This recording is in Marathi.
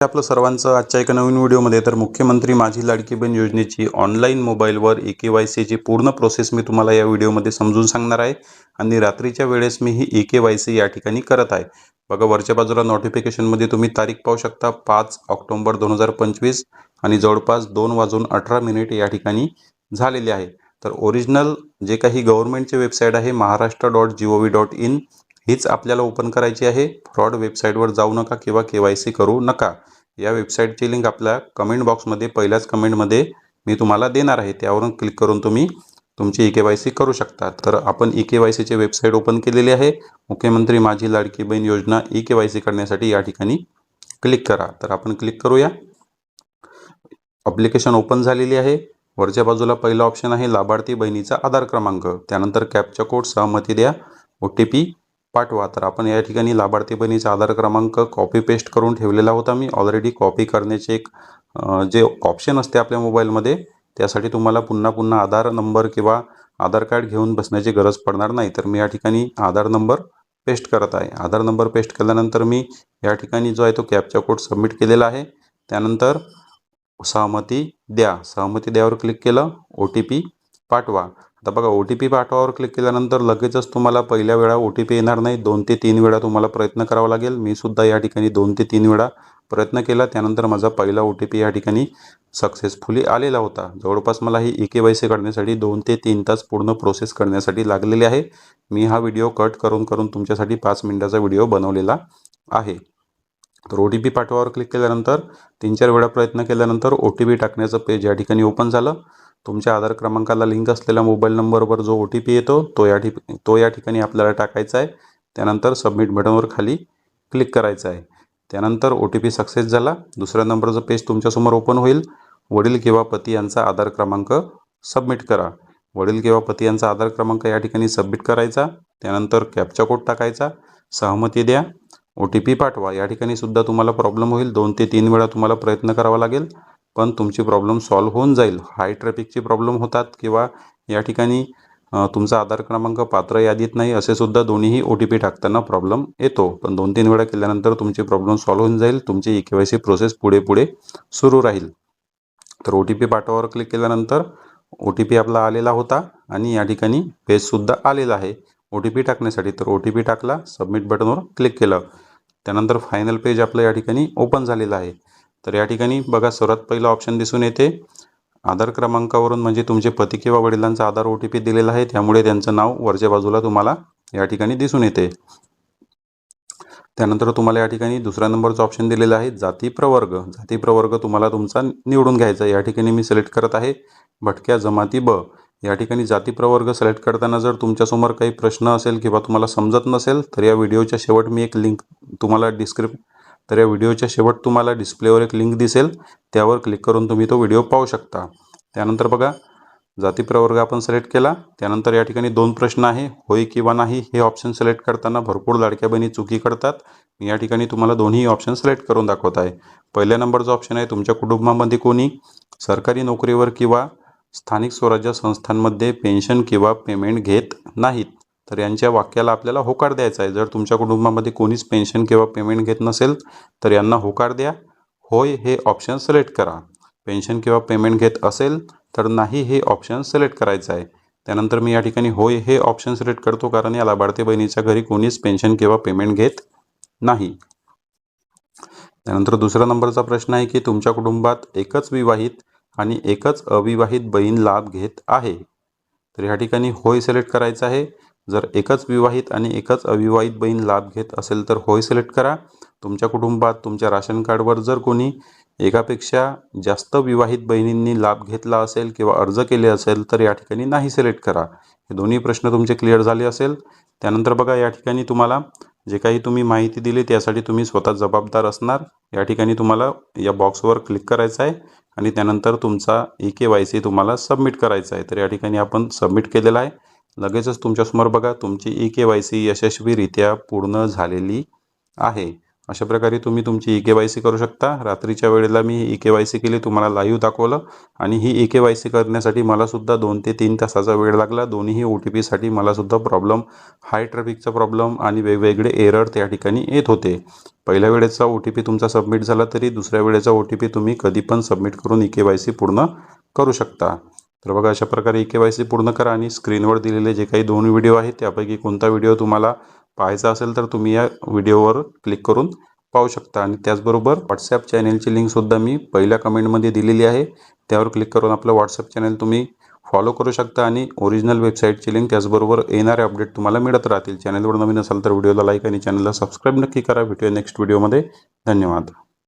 आपलं सर्वांचं आजच्या एका नवीन व्हिडिओमध्ये तर मुख्यमंत्री माझी लाडकी बहीण योजनेची ऑनलाईन मोबाईलवर ए के वाय सीची पूर्ण प्रोसेस मी तुम्हाला या व्हिडिओमध्ये समजून सांगणार आहे. आणि रात्रीच्या वेळेस मी ही ए के वाय सी या ठिकाणी करत आहे. बघा वरच्या बाजूला नोटिफिकेशनमध्ये तुम्ही तारीख पाहू शकता पाच ऑक्टोंबर दोन हजार पंचवीस आणि जवळपास दोन वाजून अठरा मिनिट या ठिकाणी झालेले आहे. तर ओरिजिनल जे काही गव्हर्नमेंटचे वेबसाईट आहे Maharashtra dot G O V dot in हीच आपल्याला ओपन करायची आहे. फ्रॉड वेबसाईटवर जाऊ नका किंवा के वाय सी करू नका. या वेबसाईटची लिंक आपल्या कमेंट बॉक्समध्ये पहिल्याच कमेंटमध्ये मी तुम्हाला देणार आहे. त्यावरून क्लिक करून तुम्ही तुमची ई के वाय सी करू शकता. तर आपण ई के वाय सीची वेबसाईट ओपन केलेली आहे. मुख्यमंत्री माझी लाडकी बहीण योजना ई के वाय सी करण्यासाठी या ठिकाणी क्लिक करा. तर आपण क्लिक करूया. अप्लिकेशन ओपन झालेली आहे. वरच्या बाजूला पहिला ऑप्शन आहे लाभार्थी बहिणीचा आधार क्रमांक. त्यानंतर कॅपचा कोड सहमती द्या. ओ टी पी पाठवा. तर आपण या ठिकाणी लाभार्थी बहिणीचा आधार क्रमांक कॉपी पेस्ट करून ठेवलेला होता मी. ऑलरेडी कॉपी करण्याचे एक जे ऑप्शन असते आपल्या मोबाईलमध्ये त्यासाठी तुम्हाला पुन्हा पुन्हा आधार नंबर किंवा आधार कार्ड घेऊन बसण्याची गरज पडणार नाही. तर मी या ठिकाणी आधार नंबर पेस्ट करत आहे. आधार नंबर पेस्ट केल्यानंतर मी या ठिकाणी जो आहे तो कॅपचा कोड सबमिट केलेला आहे. त्यानंतर सहमती द्या. सहमती द्यावर क्लिक केलं ओ टी पी पाठवा. आता बघा ओ टी पी पाठवावर क्लिक केल्यानंतर लगेचच तुम्हाला पहिल्या वेळा ओ टी पी येणार नाही. दोन ते तीन वेळा तुम्हाला प्रयत्न करावा लागेल. मी सुद्धा या ठिकाणी दोन ते तीन वेळा प्रयत्न केला. त्यानंतर माझा पहिला ओ टी पी या ठिकाणी सक्सेसफुली आलेला होता. जवळपास मला ही ई के वाय सी करण्यासाठी दोन ते तीन तास पूर्ण प्रोसेस करण्यासाठी लागलेले आहे. मी हा व्हिडिओ कट करून करून तुमच्यासाठी पाच मिनिटाचा व्हिडिओ बनवलेला आहे. तर ओ टी पी पाठवावर क्लिक केल्यानंतर तीन चार वेळा प्रयत्न केल्यानंतर ओ टी पी टाकण्याचं पेज या ठिकाणी ओपन झालं. तुमच्या आधार क्रमांकाला लिंक असलेल्या मोबाईल नंबरवर जो ओ टी पी येतो तो या ठिक तो या ठिकाणी आपल्याला टाकायचा आहे. त्यानंतर सबमिट बटनवर खाली क्लिक करायचं आहे. त्यानंतर ओ टी पी सक्सेस झाला. दुसऱ्या नंबरचं पेज तुमच्यासमोर ओपन होईल. वडील किंवा पती यांचा आधार क्रमांक सबमिट करा. वडील किंवा पती यांचा आधार क्रमांक या ठिकाणी सबमिट करायचा. त्यानंतर कॅपचा कोड टाकायचा. सहमती द्या. ओ टी पी पाठवा. या ठिकाणी सुद्धा तुम्हाला प्रॉब्लेम होईल. दोन ते तीन वेळा तुम्हाला प्रयत्न करावा लागेल. पण तुमची प्रॉब्लेम सॉल्व्ह होऊन जाईल. हाय ट्रॅफिकचे प्रॉब्लेम होतात किंवा या ठिकाणी तुमचा आधार क्रमांक पात्र यादीत नाही असे सुद्धा दोन्हीही ओ टी पी टाकताना प्रॉब्लेम येतो. पण दोन तीन वेळा केल्यानंतर तुमची प्रॉब्लेम सॉल्व्ह होऊन जाईल. तुमची E K Y C process पुढे पुढे सुरू राहील. तर ओ टी पी पाठवावर क्लिक केल्यानंतर ओ टी पी आपला आलेला होता आणि या ठिकाणी पेजसुद्धा आलेला आहे. ओ टी पी टाकण्यासाठी तर ओ टी पी टाकला सबमिट बटनवर क्लिक केलं. त्यानंतर फायनल पेज आपलं या ठिकाणी ओपन झालेलं आहे. तर या ठिकाणी बघा सर्वात पहिलं ऑप्शन दिसून येते. आधार क्रमांकावरून म्हणजे तुमचे पती किंवा वडिलांचा आधार ओ टी पी दिलेला आहे. त्यामुळे त्यांचं नाव वरच्या बाजूला तुम्हाला या ठिकाणी दिसून येते. त्यानंतर तुम्हाला या ठिकाणी दुसऱ्या नंबरचं ऑप्शन दिलेलं आहे जाती प्रवर्ग. जाती प्रवर्ग तुम्हाला तुमचा निवडून घ्यायचा या ठिकाणी मी सिलेक्ट करत आहे. भटक्या जमाती ब. या ठिकाणी जाती प्रवर्ग सिलेक्ट करताना जर तुमच्यासमोर काही प्रश्न असेल किंवा तुम्हाला समजत नसेल तर या व्हिडिओच्या शेवट मी एक लिंक तुम्हाला डिस्क्रिप तर या व्हिडिओच्या शेवट तुम्हाला डिस्प्लेवर एक लिंक दिसेल. त्यावर क्लिक करून तुम्ही तो व्हिडिओ पाहू शकता. त्यानंतर बघा जाती प्रवर्ग आपण सिलेक्ट केला. त्यानंतर या ठिकाणी दोन प्रश्न आहे होय किंवा नाही हे ऑप्शन सिलेक्ट करताना भरपूर लाडक्या बहिणी चुकी करतात. मी या ठिकाणी तुम्हाला दोन्ही ऑप्शन सिलेक्ट करून दाखवत आहे. पहिल्या नंबरचं ऑप्शन आहे तुमच्या कुटुंबामध्ये कोणी? सरकारी नोकरीवर किंवा स्थानिक स्वराज्य संस्थांमध्ये पेन्शन किंवा पेमेंट घेत नाहीत. तर यांच्या वाक्याला आपल्याला होकार द्यायचा आहे. जर तुमच्या कुटुंबामध्ये कोणीच पेन्शन किंवा पेमेंट घेत नसेल तर यांना होकार द्या. होय हे ऑप्शन सिलेक्ट करा. पेन्शन किंवा पेमेंट घेत असेल तर नाही हे ऑप्शन सिलेक्ट करायचं आहे. त्यानंतर मी या ठिकाणी होय हे ऑप्शन सिलेक्ट करतो कारण या लाभार्थी बहिणीच्या घरी कोणीच पेन्शन किंवा पेमेंट घेत नाही. त्यानंतर दुसरा नंबरचा प्रश्न आहे की तुमच्या कुटुंबात एकच विवाहित आणि एकच अविवाहित बहीण लाभ घेत आहे. तर ह्या ठिकाणी होय सिलेक्ट करायचं आहे. जर एकच विवाहित आणि एकच अविवाहित बहीण लाभ घेत असेल तर होय सिलेक्ट करा. तुमच्या कुटुंबात तुमच्या राशन कार्डवर जर कोणी एकापेक्षा जास्त विवाहित बहिणींनी लाभ घेतला असेल किंवा अर्ज केले असेल तर या ठिकाणी नाही सिलेक्ट करा. हे दोन्ही प्रश्न तुमचे क्लिअर झाले असेल. त्यानंतर बघा या ठिकाणी तुम्हाला जे काही तुम्ही माहिती दिली त्यासाठी तुम्ही स्वतः जबाबदार असणार. या ठिकाणी तुम्हाला या बॉक्सवर क्लिक करायचं आहे आणि त्यानंतर तुमचा ई के वाय सी तुम्हाला सबमिट करायचा आहे. तर या ठिकाणी आपण सबमिट केलेला आहे. लगेचच तुमच्यासमोर बघा तुमची ई के वाय सी यशस्वीरित्या पूर्ण झालेली आहे. अशा प्रकारे तुम्ही तुमची ई के वाय सी करू शकता. रात्रीच्या वेळेला मी ई के वाय सी केली तुम्हाला लाईव्ह दाखवलं आणि ही ई के वाय सी करण्यासाठी मलासुद्धा दोन ते तीन तासाचा वेळ लागला. दोन्हीही ओ टी पीसाठी मलासुद्धा प्रॉब्लेम हाय ट्रॅफिकचा प्रॉब्लेम आणि वेगवेगळे एरर त्या ठिकाणी येत होते. पहिल्या वेळेचा ओ टी पी तुमचा सबमिट झाला तरी दुसऱ्या वेळेचा ओ टी पी तुम्ही कधी पण सबमिट करून ई के वाय सी पूर्ण करू शकता. तर बघा अशा प्रकारे ई के वाय सी पूर्ण करा आणि स्क्रीनवर दिलेले जे काही दोन व्हिडिओ आहेत त्यापैकी कोणता व्हिडिओ तुम्हाला पाहायचा असेल तर तुम्ही या व्हिडिओवर क्लिक करून पाहू शकता. आणि त्याचबरोबर व्हॉट्सॲप चॅनेलची लिंकसुद्धा मी पहिल्या कमेंटमध्ये दिलेली आहे. त्यावर क्लिक करून आपलं व्हॉट्सअप चॅनल तुम्ही फॉलो करू शकता आणि ओरिजिनल वेबसाईटची लिंक त्याचबरोबर येणारे अपडेट तुम्हाला मिळत राहतील. चॅनलवर नवीन असाल तर व्हिडिओला लाईक आणि चॅनलला सबस्क्राईब नक्की करा. भेटूया नेक्स्ट व्हिडिओमध्ये धन्यवाद.